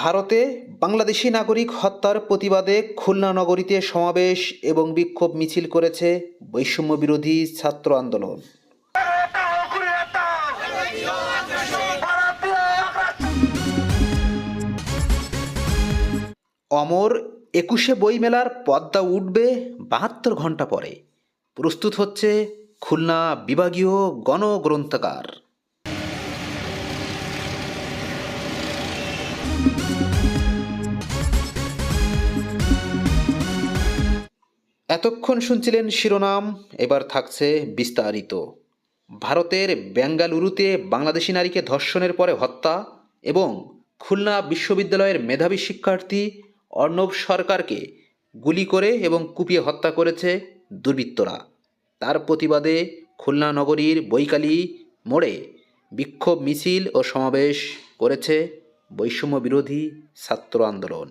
ভারতে বাংলাদেশি নাগরিক হত্যার প্রতিবাদে খুলনা নগরীতে সমাবেশ এবং বিক্ষোভ মিছিল করেছে বৈষম্য বিরোধী ছাত্র আন্দোলন। অমর একুশে বইমেলার পদ্মা উঠবে বাহাত্তর ঘণ্টা পরে। প্রস্তুত হচ্ছে খুলনা বিভাগীয় গণগ্রন্থাগার। এতক্ষণ শুনছিলেন শিরোনাম, এবার থাকছে বিস্তারিত। ভারতের বেঙ্গালুরুতে বাংলাদেশি নারীকে ধর্ষণের পরে হত্যা এবং খুলনা বিশ্ববিদ্যালয়ের মেধাবী শিক্ষার্থী অর্ণব সরকারকে গুলি করে এবং কুপিয়ে হত্যা করেছে দুর্বৃত্তরা। তার প্রতিবাদে খুলনা নগরীর বৈকালী মোড়ে বিক্ষোভ মিছিল ও সমাবেশ করেছে বৈষম্য বিরোধী ছাত্র আন্দোলন।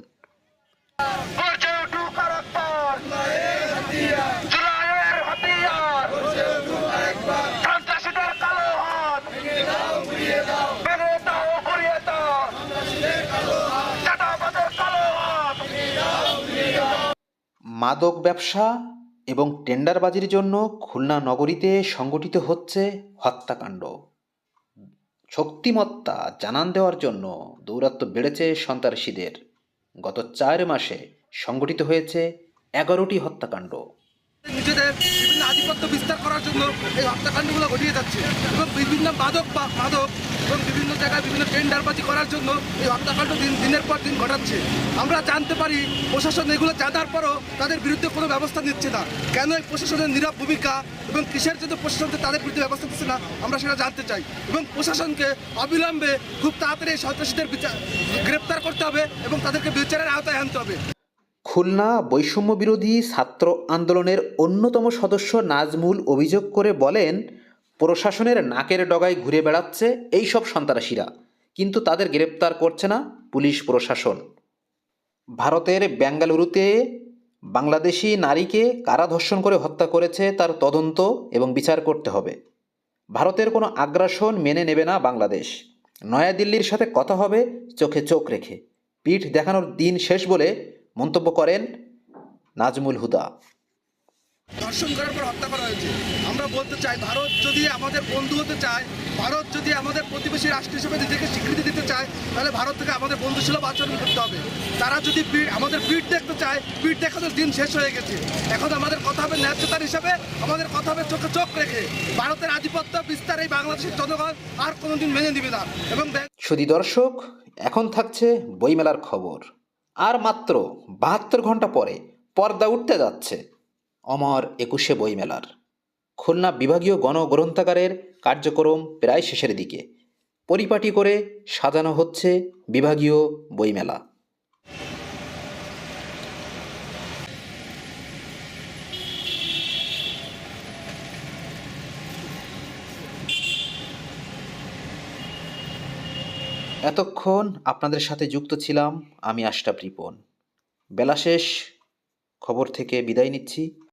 মাদক ব্যবসা এবং টেন্ডারবাজির জন্য খুলনা নগরীতে সংগঠিত হচ্ছে হত্যাকাণ্ড। শক্তিমত্তা জানান দেওয়ার জন্য দৌরাত্ম্য বেড়েছে সন্ত্রাসীদের গত চার মাসে সংগঠিত হয়েছে এগারোটি হত্যাকাণ্ড। নিজেদের বিভিন্ন আধিপত্য বিস্তার করার জন্য এই হত্যাকাণ্ডগুলো ঘটিয়ে যাচ্ছে এবং বিভিন্ন মাদক মাদক এবং বিভিন্ন জায়গায় বিভিন্ন টেন্ডারবাজি করার জন্য এই হত্যাকাণ্ড দিন, দিনের পর দিন ঘটাচ্ছে। আমরা জানতে পারি প্রশাসন এগুলো জানার পরও তাদের বিরুদ্ধে কোনো ব্যবস্থা নিচ্ছে না। কেন এই প্রশাসনের নীরব ভূমিকা এবং কিসের জন্য প্রশাসন তাদের বিরুদ্ধে ব্যবস্থা নিচ্ছে না, আমরা সেটা জানতে চাই। এবং প্রশাসনকে অবিলম্বে খুব তাড়াতাড়ি সন্ত্রাসীদের বিচার গ্রেপ্তার করতে হবে এবং তাদেরকে বিচারের আওতায় আনতে হবে। খুলনা বৈষম্য বিরোধী ছাত্র আন্দোলনের অন্যতম সদস্য নাজমুল অভিযোগ করে বলেন প্রশাসনের নাকের ডগায় ঘুরে বেড়াচ্ছে এই সব সন্ত্রাসীরা। কিন্তু তাদের গ্রেপ্তার করছে না পুলিশ প্রশাসন। ভারতের বেঙ্গালুরুতে বাংলাদেশি নারীকে কারা ধর্ষণ করে হত্যা করেছে তার তদন্ত এবং বিচার করতে হবে। ভারতের কোনো আগ্রাসন মেনে নেবে না বাংলাদেশ। নয়াদিল্লির সাথে কথা হবে, চোখে চোখ রেখে। পিঠ দেখানোর দিন শেষ বলে মন্তব্য করেন নাজমুল হুদা। ধর্ষণ করার পর হত্যা করা হয়েছে। আমরা বলতে চাই, ভারত যদি আমাদের বন্ধু হতে চায়, ভারত যদি আমাদের প্রতিবেশী রাষ্ট্র হিসেবে নিজেকে স্বীকৃতি দিতে চায়, তাহলে ভারত থেকে আমাদের বন্ধুসুলভ আচরণ করতে হবে। তারা যদি আমাদের পিঠ দেখতে চায় পিঠ দেখানোর দিন শেষ হয়ে গেছে। এখন আমাদের কথা হবে ন্যায্যতার হিসাবে, আমাদের কথা হবে চোখে চোখ রেখে। ভারতের আধিপত্য, বিস্তার এই বাংলাদেশের জনগণ আর কোনোদিন মেনে নিবে না। এবং সুদী দর্শক, এখন থাকছে বইমেলার খবর। আর মাত্র বাহাত্তর ঘণ্টা পরে পর্দা উঠতে যাচ্ছে। অমর একুশে বইমেলার। খুলনা বিভাগীয় গণগ্রন্থাগারের কার্যক্রম প্রায় শেষের দিকে। পরিপাটি করে সাজানো হচ্ছে বিভাগীয় বইমেলা। এতক্ষণ আপনাদের সাথে যুক্ত ছিলাম আমি আশরাফ রিপন। বেলা শেষ, খবর থেকে বিদায় নিচ্ছি।